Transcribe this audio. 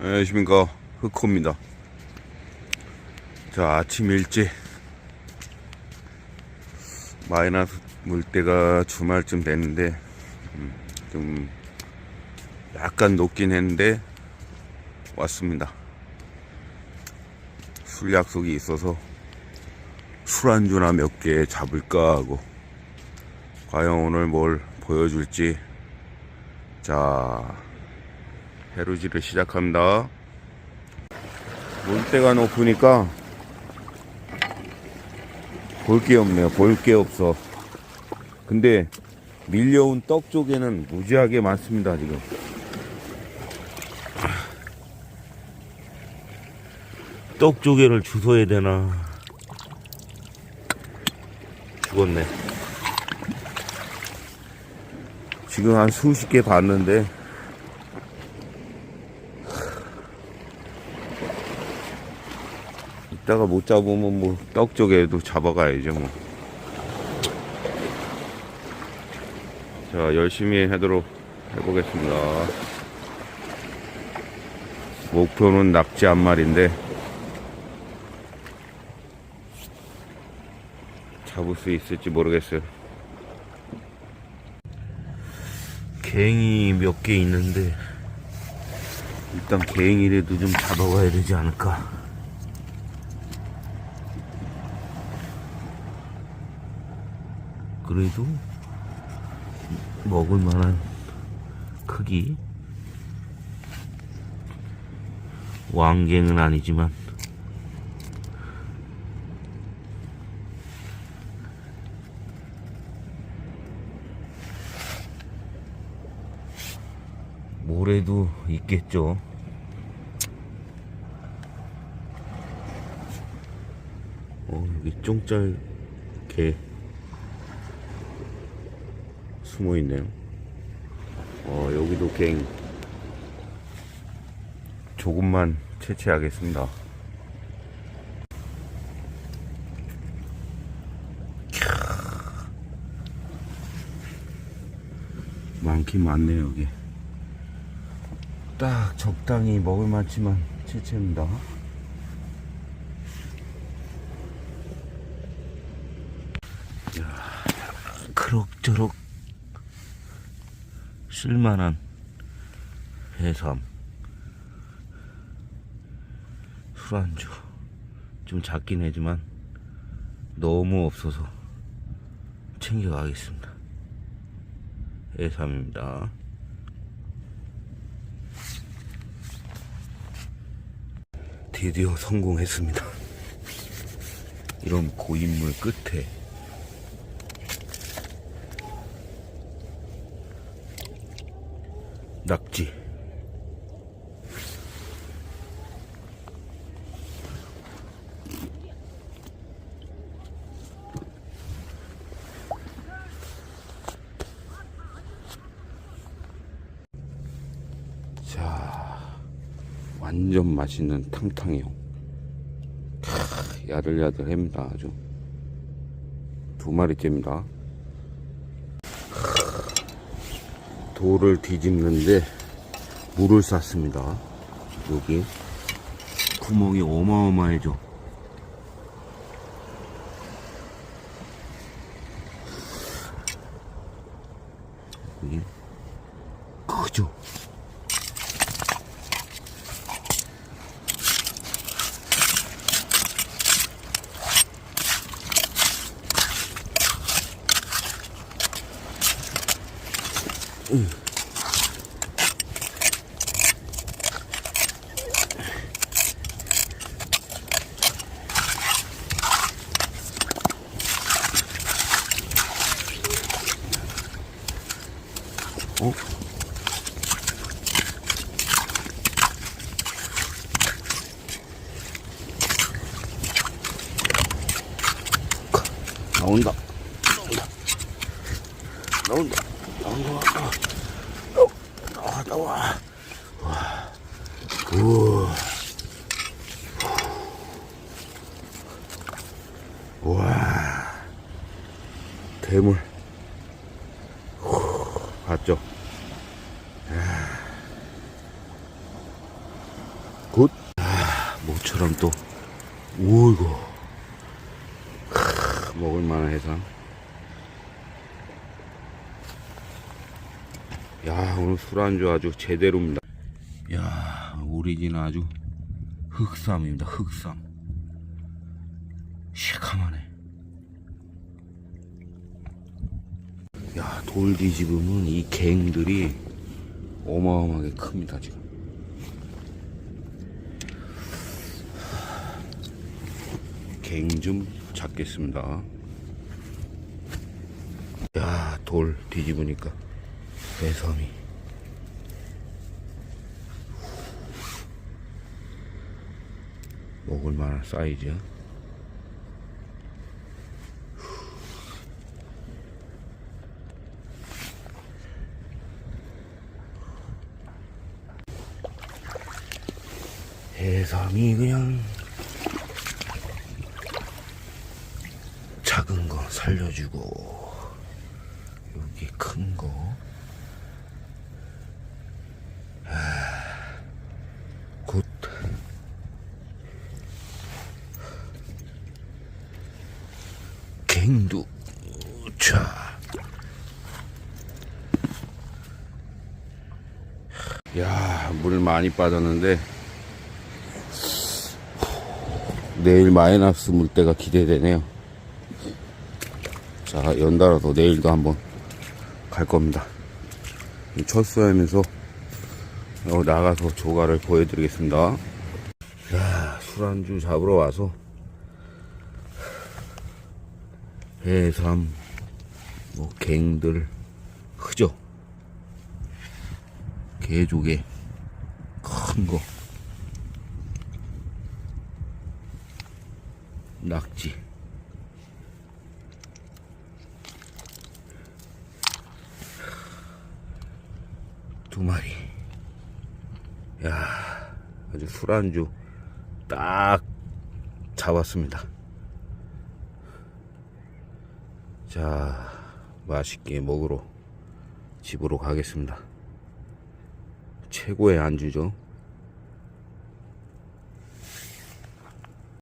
안녕하십니까. 흑호입니다. 자 아침 일찍. 마이너스 물때가 주말쯤 됐는데 음, 좀 약간 높긴 했는데 왔습니다. 술 약속이 있어서 술안주나 몇 개 잡을까 하고 과연 오늘 뭘 보여줄지. 자 해루지를 시작합니다. 물때가 높으니까 볼 게 없네요. 볼 게 없어. 근데 밀려온 떡 쪽에는 무지하게 많습니다, 지금. 떡 조개를 주워야 되나. 죽었네. 지금 한 수십 개 봤는데 이따가 못 잡으면 뭐 떡 쪽에도 잡아가야죠 뭐. 자 열심히 하도록 해보겠습니다. 목표는 낙지 한 마리인데 잡을 수 있을지 모르겠어요. 갱이 몇 개 있는데 일단 갱이라도 좀 잡아가야 되지 않을까. 그래도 먹을 만한 크기? 왕갱은 아니지만. 모래도 있겠죠. 어 여기 쫑짤 개 숨어 있네요. 어, 여기도 갱 조금만 채취하겠습니다. 많긴 많네요, 여기. 딱 적당히 먹을 만치만 채취합니다. 야, 그럭저럭 쓸만한 해삼. 술안주 좀 작긴 하지만 너무 없어서 챙겨가겠습니다. 해삼입니다. 드디어 성공했습니다. 이런 고인물 끝에 낙지. 자 완전 맛있는 탕탕이요 캬, 야들야들합니다 아주. 두 마리째입니다 돌을 뒤집는데 물을 쌌습니다. 여기 구멍이 어마어마해져. 여기 크죠? 어? 나온다. 나온다. 나온다. 나와. 와. 우와. 와. 대물. 후, 봤죠? 굿. 아, 모처럼 또, 오이고. 크, 먹을만한 해삼. 야, 오늘 술안주 아주 제대로입니다. 야, 오리지는 아주 흑삼입니다. 흑삼. 시커하네 야, 돌 뒤집으면 이 갱들이 어마어마하게 큽니다, 지금. 갱 좀 잡겠습니다. 야, 돌 뒤집으니까 배섬이. 먹을 만한 사이즈야. 해삼이 그냥 작은 거 살려주고 여기 큰 거. 아, 굿. 갱두. 자. 야, 물 많이 빠졌는데 내일 마이너스 물때가 기대되네요. 자, 연달아서 내일도 한번 갈 겁니다. 철수하면서 어, 나가서 조가를 보여드리겠습니다. 야, 술안주 잡으러 와서 해삼, 뭐 갱들, 크죠? 개조개, 큰 거. 낙지 두 마리. 야 아주 술안주 딱 잡았습니다. 자 맛있게 먹으러 집으로 가겠습니다. 최고의 안주죠